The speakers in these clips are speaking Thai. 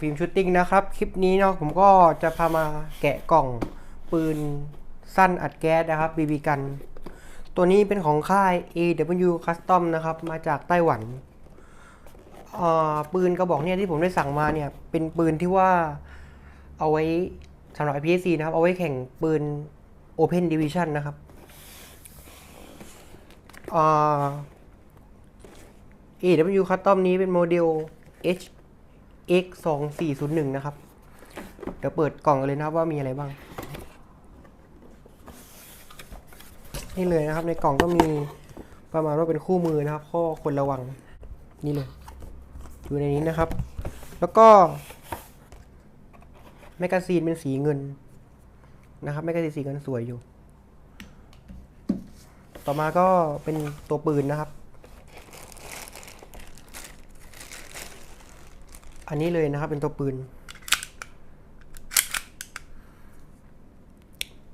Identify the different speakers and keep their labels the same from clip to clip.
Speaker 1: ฟิล์มชูตติ้งนะครับ คลิปนี้เนาะผมก็จะพามาแกะกล่องปืนสั้นอัดแก๊สนะครับ BB กัน ตัวนี้เป็นของค่าย AW Custom นะครับ มาจากไต้หวัน ปืนกระบอกเนี่ยที่ผมได้สั่งมาเนี่ย เป็นปืนที่ว่าเอาไว้สำหรับ IPC นะครับ เอาไว้แข่งปืน Open Division นะครับอ AW Custom นี้เป็นโมเดล H X 2 4 0 1นะครับ เดี๋ยวเปิดกล่องกันเลยนะครับว่ามีอะไรบ้าง นี่เลยนะครับในกล่องก็มีประมาณว่าเป็นคู่มือนะครับ ข้อควรระวังนี่เลย อยู่ในนี้นะครับ แล้วก็แมกกาซีนเป็นสีเงินนะครับแมกกาซีนสีเงินสวยอยู่ ต่อมาก็เป็นตัวปืนนะครับ อันนี้เลยนะครับเป็นตัวปืน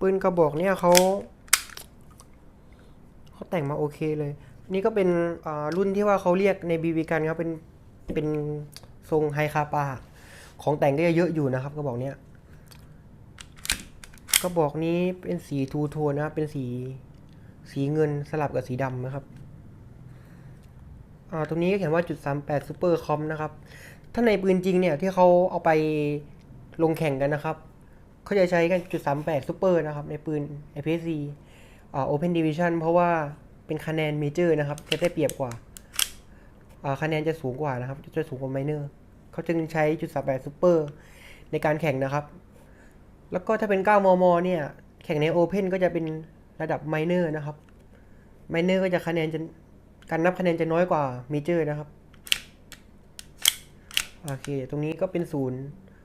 Speaker 1: ปืนกระบอกเนี่ยเขาเขาแต่งมาโอเคเลย นี่ก็เป็นรุ่นที่ว่าเขาเรียกในบีบีกันครับเป็นเป็นทรงไฮคาปาของแต่งก็เยอะอยู่นะครับกระบอกเนี้ยกระบอกนี้เป็นสีทูโทนนะครับเป็นสีสีเงินสลับกับสีดำนะครับ อ่า ตรงนี้ก็เขียนว่าจุดสามแปดซูเปอร์คอมนะครับ ถ้าในปืนจริงเนี่ยที่เขาเอาไปลงแข่งกันนะครับเขาจะใช้กันจุดสามแปดซูเปอร์นะครับในปืน IPSC อ่า Open Division เพราะว่าเป็นคะแนนเมเจอร์นะครับ จะได้เปรียบกว่าอ่าคะแนนจะสูงกว่านะครับ จะสูงกว่าไมเนอร์เขาจึงใช้จุดสามแปดซูเปอร์ในการแข่งนะครับ แล้วก็ถ้าเป็น 9 มม เนี่ย แข่งใน Open ก็จะเป็นระดับไมเนอร์นะครับไมเนอร์ก็จะคะแนนจะการนับคะแนนจะน้อยกว่าเมเจอร์นะครับ โอเค ตรงนี้ก็เป็นศูนย์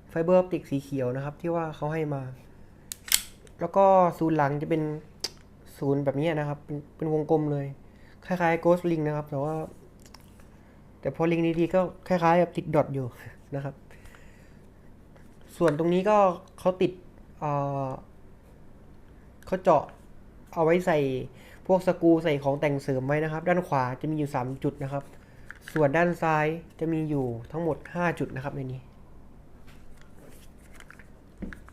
Speaker 1: ไฟเบอร์ออปติกสีเขียวนะครับ ที่ว่าเขาให้มา แล้วก็ศูนย์หลังจะเป็นศูนย์แบบนี้นะครับ เป็นเป็นวงกลมเลย คล้ายๆโกสลิงนะครับ แต่ว่า แต่พอลิงดีๆก็คล้ายๆแบบติดดอทอยู่นะครับ ส่วนตรงนี้ก็เขาติดเเขาเจาะเอาไว้ใส่พวกสกูใส่ของแต่งเสริมไว้นะครับ ด้านขวาจะมีอยู่ 3 จุดนะครับ ส่วนด้านซ้ายจะมีอยู่ทั้งหมด 5 จุดนะครับในนี้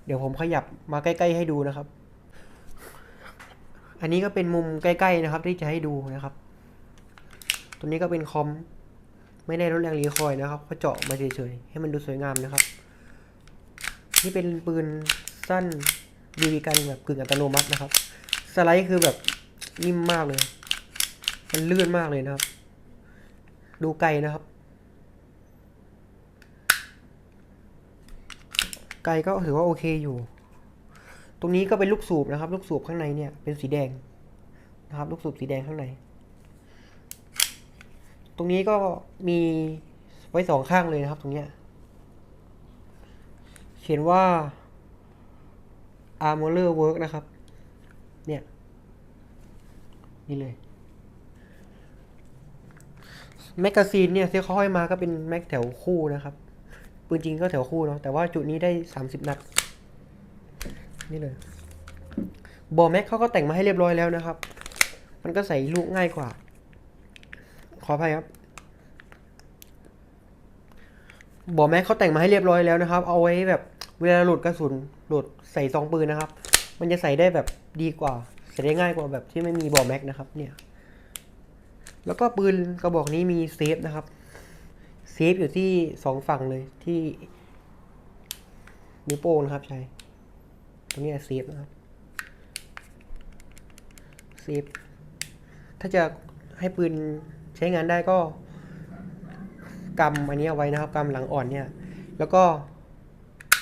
Speaker 1: เดี๋ยวผมขยับมาใกล้ ๆ ให้ดูนะครับ อันนี้ก็เป็นมุมใกล้ ๆ นะครับ ที่จะให้ดูนะครับ ตัวนี้ก็เป็นคอม ไม่ได้ลดแรงรีคอยนะครับเขาเจาะมาเฉยๆให้มันดูสวยงามนะครับ นี่เป็นปืนสั้นบีบีกันแบบกึ่งอัตโนมัตินะครับ สไลด์คือแบบนิ่มมากเลย มันลื่นมากเลยนะครับ ดูไกลนะครับ ไกลก็ถือว่าโอเคอยู่ ตรงนี้ก็เป็นลูกสูบนะครับ ลูกสูบข้างในเนี่ยเป็นสีแดงนะครับ ลูกสูบสีแดงข้างใน ตรงนี้ก็มีไว้สองข้างเลยนะครับ ตรงเนี้ยเขียนว่า Armorer Work นะครับ เนี่ย นี่เลย แมกกาซีนเนี่ยที่เขาห้มาก็เป็นแม็กแถวคู่นะครับ ปืนจริงก็แถวคู่เนาะแต่ว่าจุดนี้ได้ 30 นัด นี่เลยบอแม็กเขาก็แต่งมาให้เรียบร้อยแล้วนะครับ มันก็ใส่ลูกง่ายกว่า ขออภัยครับบอแม็กเขาแต่งมาให้เรียบร้อยแล้วนะครับ เอาไว้แบบเวลาหลุดกระสุนหลุดใส่ซองปืนนะครับ มันจะใส่ได้แบบดีกว่า ใส่ได้ง่ายกว่าแบบที่ไม่มีบอแม็กนะครับเนี่ย แล้วก็ปืนกระบอกนี้มีเซฟนะครับ เซฟอยู่ที่สองฝั่งเลยที่นิ้วโป้งนะครับใช่ตรงนี้เซฟนะครับเซฟถ้าจะให้ปืนใช้งานได้ก็กำอันนี้เอาไว้นะครับกำหลังอ่อนเนี่ย แล้วก็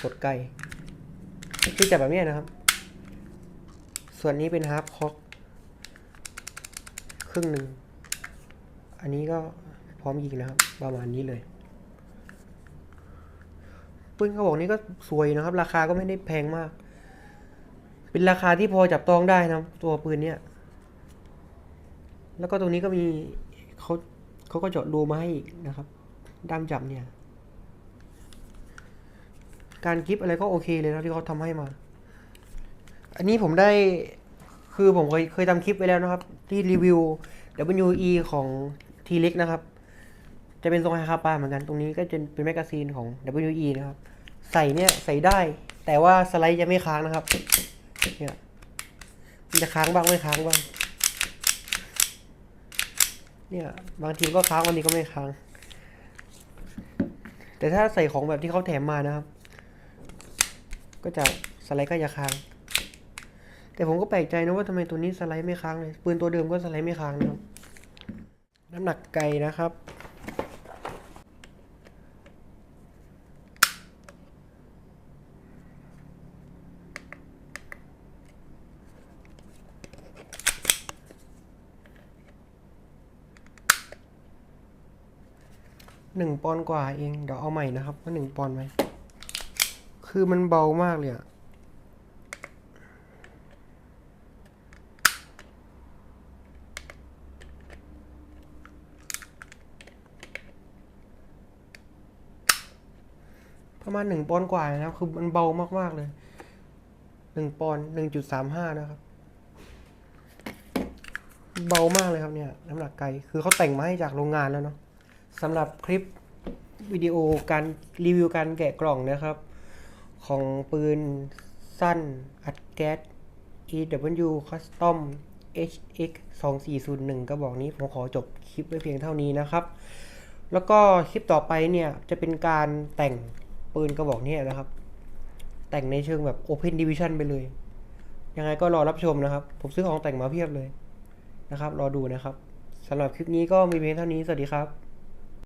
Speaker 1: กดไกที่จับแบบนี้นะครับ ส่วนนี้เป็นฮาร์ปคอกครึ่งหนึ่ง อันนี้ก็พร้อมยิงนะครับ ประมาณนี้เลยปืนกระบอกนี้ก็สวยนะครับ ราคาก็ไม่ได้แพงมาก เป็นราคาที่พอจับต้องได้นะตัวปืนเนี้ยแล้วก็ตรงนี้ก็มีเขาเขาก็เจาะรูมาให้อีกนะครับ ด้ามจับเนี่ย การกิฟอะไรก็โอเคเลยนะที่เขาทำให้มา อันนี้ผมได้คือผมเคยเคยทำคลิปไปแล้วนะครับ ที่รีวิว WE ของ t ีเล็กนะครับ จะเป็นทรงไฮคาปาเหมือนกัน ตรงนี้ก็จะเป็นแมกกาซีนของ WE นะครับ ใส่เนี่ยใส่ได้ แต่ว่าสไลด์จะไม่ค้างนะครับ เนี่ยมันจะค้างบ้างไม่ค้างบ้าง เนี่ยบางทีก็ค้างวันนี้ก็ไม่ค้าง แต่ถ้าใส่ของแบบที่เขาแถมมานะครับ ก็จะสไลด์ก็จะค้างแต่ผมก็แปลกใจนะว่าทำไมตัวนี้สไลด์ไม่ค้างเลย ปืนตัวเดิมก็สไลด์ไม่ค้างนะครับ น้ำหนักไกลนะครับ หนึ่งปอนกว่าเอง เดี๋ยวเอาใหม่นะครับว่าหนึ่งปอนไหม คือมันเบามากเลยอะ ประมาณหนึ่งปอนด์กว่านะครับ คือมันเบามากๆเลยหนึ่งปอนด์หนึ่งจุดสามห้านะครับ เบามากเลยครับเนี่ย น้ำหนักไกลคือเขาแต่งมาให้จากโรงงานแล้วเนาะสำหรับคลิปวิดีโอการรีวิวการแกะกล่องนะครับ ของปืนสั้นอัดแก๊ส EW Custom HX 2401กระบอกนี้ผมขอจบคลิปไว้เพียงเท่านี้นะครับ แล้วก็คลิปต่อไปเนี่ยจะเป็นการแต่ง ปืนกระบอกเนี้นะครับ แต่งในเชิงแบบ Open Division ไปเลย ยังไงก็รอรับชมนะครับ ผมซื้อของแต่งมาเพียบเลยนะครับ รอดูนะครับสำหรับคลิปนี้ก็มีเพียงเท่านี้ สวัสดีครับ